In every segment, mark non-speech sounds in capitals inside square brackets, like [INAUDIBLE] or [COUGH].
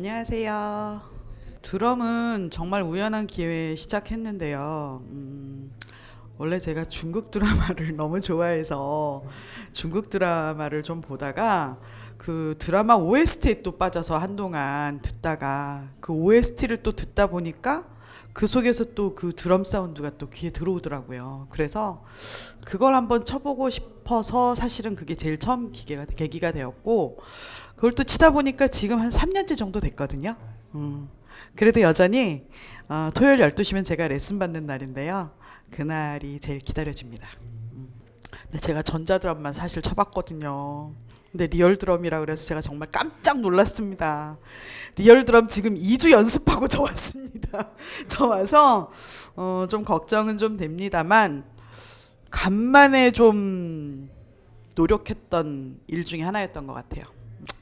안녕하세요. 드럼은 정말 우연한 기회에 시작했는데요. 음, 원래 제가 중국 드라마를 [LAUGHS] 너무 좋아해서 중국 드라마를 좀 보다가 그 드라마 OST에 또 빠져서 한동안 듣다가 그 OST를 또 듣다 보니까 그 속에서 또 그 드럼 사운드가 또 귀에 들어오더라고요. 그래서 그걸 한번 쳐보고 싶어서 사실은 그게 제일 처음 기계가, 계기가 되었고 그걸 또 치다 보니까 지금 한 3년째 정도 됐거든요. 음. 그래도 여전히 어, 토요일 12시면 제가 레슨 받는 날인데요. 그날이 제일 기다려집니다. 음. 근데 제가 전자드럼만 사실 쳐봤거든요. 근데 리얼 드럼이라 그래서 제가 정말 깜짝 놀랐습니다. 리얼 드럼 지금 2주 연습하고 [LAUGHS] 저 왔습니다. [LAUGHS] 저 와서 어, 좀 걱정은 좀 됩니다만 간만에 좀 노력했던 일 중에 하나였던 것 같아요.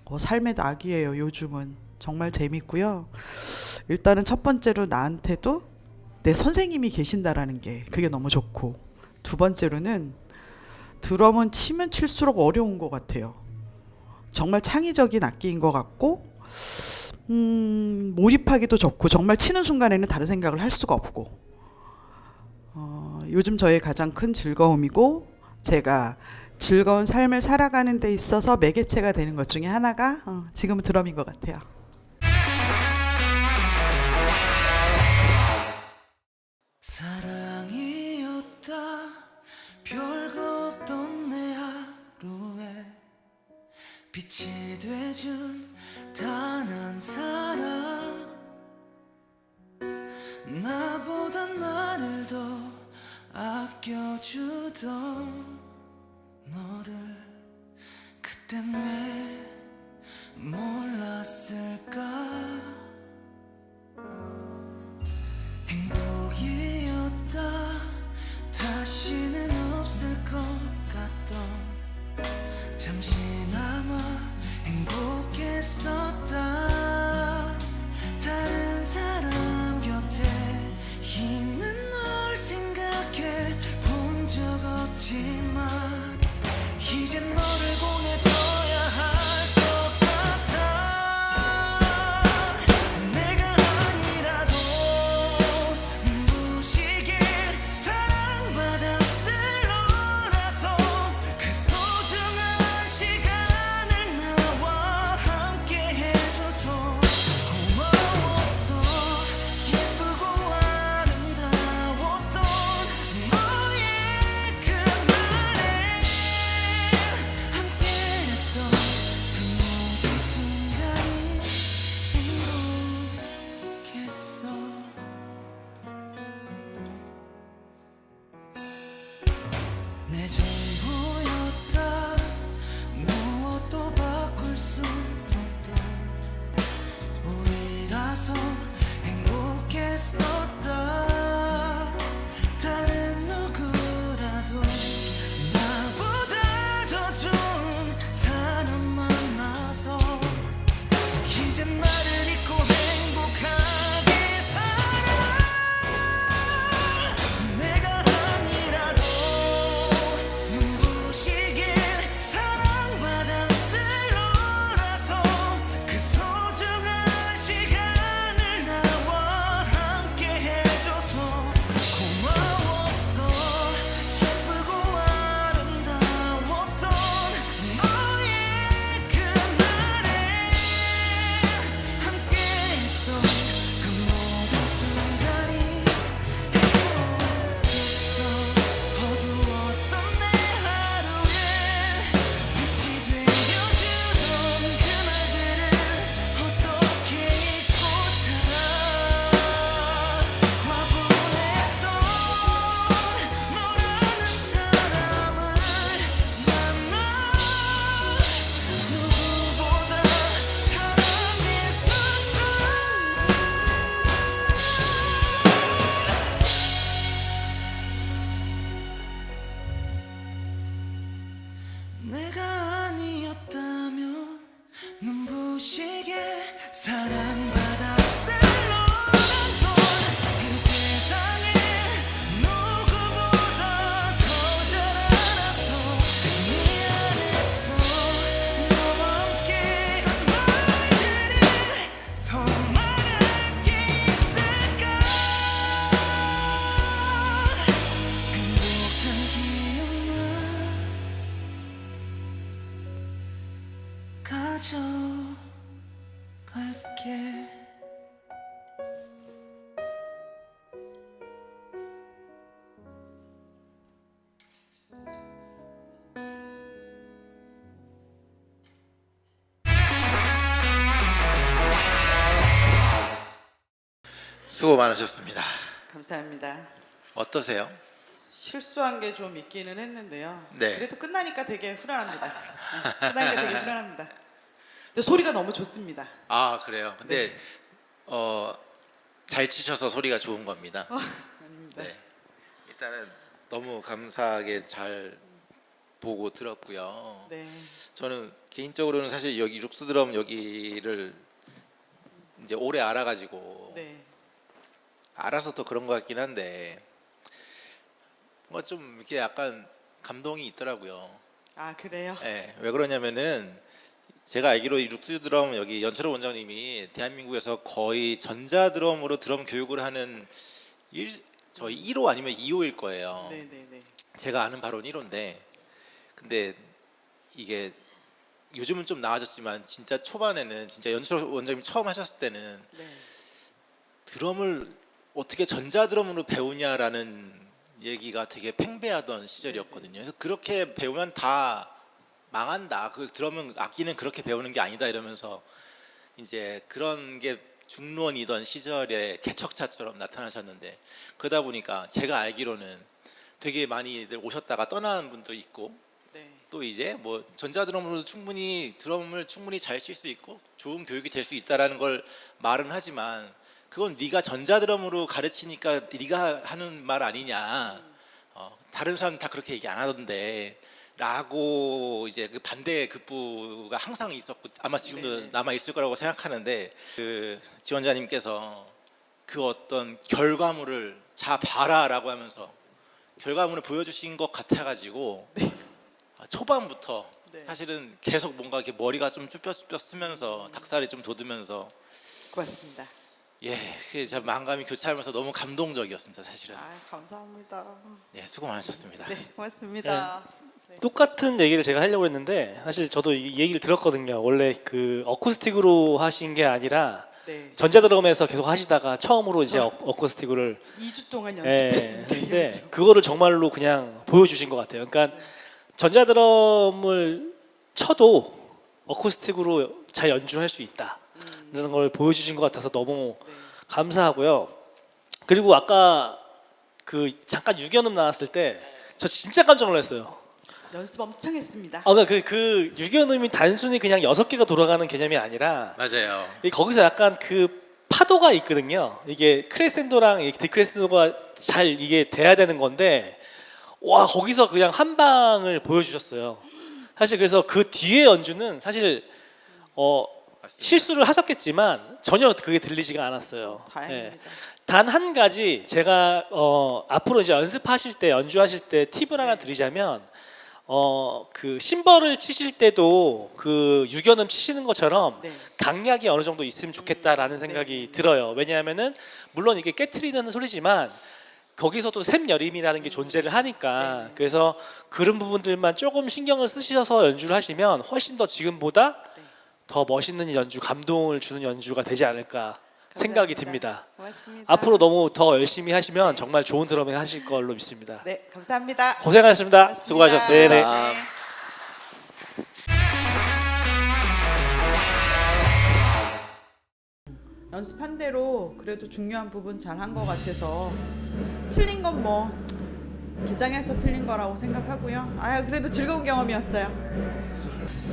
어, 삶의 낙이에요. 요즘은 정말 재밌고요. 일단은 첫 번째로 나한테도 내 선생님이 계신다라는 게 그게 너무 좋고 두 번째로는 드럼은 치면 칠수록 어려운 것 같아요. 정말 창의적인 악기인 것 같고 음, 몰입하기도 좋고 정말 치는 순간에는 다른 생각을 할 수가 없고 어, 요즘 저의 가장 큰 즐거움이고 제가 즐거운 삶을 살아가는 데 있어서 매개체가 되는 것 중에 하나가 어, 지금은 드럼인 것 같아요. 단 한 사람. 나보다 나를 더 아껴주던 너를 그땐 왜 몰랐을까 가져갈게 수고 많으셨습니다. 감사합니다. 어떠세요? 실수한 게 좀 있기는 했는데요. 네. 그래도 끝나니까 되게 후련합니다. 끝나니까 되게 후련합니다. 근데 소리가 너무 좋습니다. 아 그래요. 근데 어, 잘 치셔서 소리가 좋은 겁니다. 아닙니다. 네. 일단은 너무 감사하게 잘 보고 들었고요. 네. 저는 개인적으로는 사실 여기 룩스 드럼 여기를 이제 오래 알아가지고 네. 알아서 또 그런 것 같긴 한데 뭐좀 이렇게 약간 감동이 있더라고요. 아 그래요? 예, 왜 그러냐면은 제가 알기로 이 룩스 드럼 여기 연철호 원장님이 대한민국에서 거의 전자 드럼으로 드럼 교육을 하는 일, 저희 1호 아니면 2호일 거예요. 네네네. 제가 아는 바로는 1호인데 근데 이게 요즘은 좀 나아졌지만 진짜 초반에는 진짜 연철호 원장님 처음 하셨을 때는 네. 드럼을 어떻게 전자 드럼으로 배우냐라는 얘기가 되게 팽배하던 시절이었거든요. 그래서 그렇게 배우면 다 망한다. 그 드럼은 악기는 그렇게 배우는 게 아니다 이러면서 이제 그런 게 중론이던 시절에 개척차처럼 나타나셨는데 그러다 보니까 제가 알기로는 되게 많이들 오셨다가 떠나는 분도 있고 네. 또 이제 뭐 전자 드럼으로도 충분히 드럼을 충분히 잘 칠 수 있고 좋은 교육이 될 수 있다라는 걸 말은 하지만 그건 네가 전자 드럼으로 가르치니까 네가 하는 말 아니냐. 어, 다른 사람 다 그렇게 얘기 안 하던데. 라고 이제 그 반대 급부가 항상 있었고 아마 지금도 네네. 남아 있을 거라고 생각하는데 그 지원자님께서 그 어떤 결과물을 자 봐라라고 하면서 결과물을 보여주신 것 같아가지고 아, 초반부터 네. 사실은 계속 뭔가 이렇게 머리가 좀 쭈뼛쭈뼛 쓰면서 닭살이 좀 돋으면서 고맙습니다. 예, 그게 참 마음감이 교차하면서 너무 감동적이었습니다, 사실은. 아 감사합니다. 예, 수고 많으셨습니다. 네 고맙습니다. 네. 똑같은 얘기를 제가 하려고 했는데 사실 저도 이 얘기를 들었거든요. 원래 그 어쿠스틱으로 하신 게 아니라 네. 전자드럼에서 계속 하시다가 처음으로 이제 [LAUGHS] 어, 어쿠스틱을 2주 동안 예, 연습했습니다. 근데 그거를 정말로 그냥 보여주신 것 같아요. 그러니까 전자드럼을 쳐도 어쿠스틱으로 잘 연주할 수 있다는 걸 보여주신 것 같아서 너무 네. 감사하고요. 그리고 아까 그 잠깐 유견음 나왔을 때 저 진짜 깜짝 놀랐어요. 연습 엄청 했습니다. 아, 그러니까 그, 그 유견음이 단순히 그냥 여섯 개가 돌아가는 개념이 아니라 맞아요. 이 거기서 약간 그 파도가 있거든요. 이게 크레센도랑 이 디크레센도가 잘 이게 돼야 되는 건데 와 거기서 그냥 한 방을 보여주셨어요. 사실 그래서 그 뒤에 연주는 사실 어 맞습니다. 실수를 하셨겠지만 전혀 그게 들리지가 않았어요. 예. 다행입니다. 단 한 가지 제가 어, 앞으로 이제 연습하실 때 연주하실 때 팁을 하나 네. 드리자면 어, 그 심벌을 치실 때도 그 유견음 치시는 것처럼 네. 강약이 어느 정도 있으면 좋겠다라는 생각이 네, 네. 들어요. 왜냐하면은 물론 이게 깨트리는 소리지만 거기서도 샘여림이라는 게 존재를 하니까 네, 네. 그래서 그런 부분들만 조금 신경을 쓰셔서 연주를 하시면 훨씬 더 지금보다 네. 더 멋있는 연주, 감동을 주는 연주가 되지 않을까 생각이 감사합니다. 듭니다. 고맙습니다. 앞으로 너무 더 열심히 하시면 정말 좋은 드럼을 하실 걸로 믿습니다. 네 감사합니다. 고생하셨습니다. 고맙습니다. 수고하셨습니다. 네, 네. 연습한 대로 그래도 중요한 부분 잘 한 것 같아서 틀린 건 뭐 기장에서 틀린 거라고 생각하고요. 아 그래도 즐거운 경험이었어요.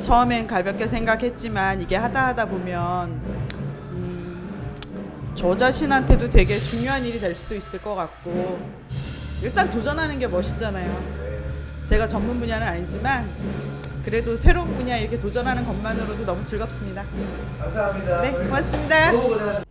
처음엔 가볍게 생각했지만 이게 하다 하다 보면 음, 저 자신한테도 되게 중요한 일이 될 수도 있을 것 같고 일단 도전하는 게 멋있잖아요. 제가 전문 분야는 아니지만 그래도 새로운 분야 이렇게 도전하는 것만으로도 너무 즐겁습니다. 감사합니다. 네, 고맙습니다.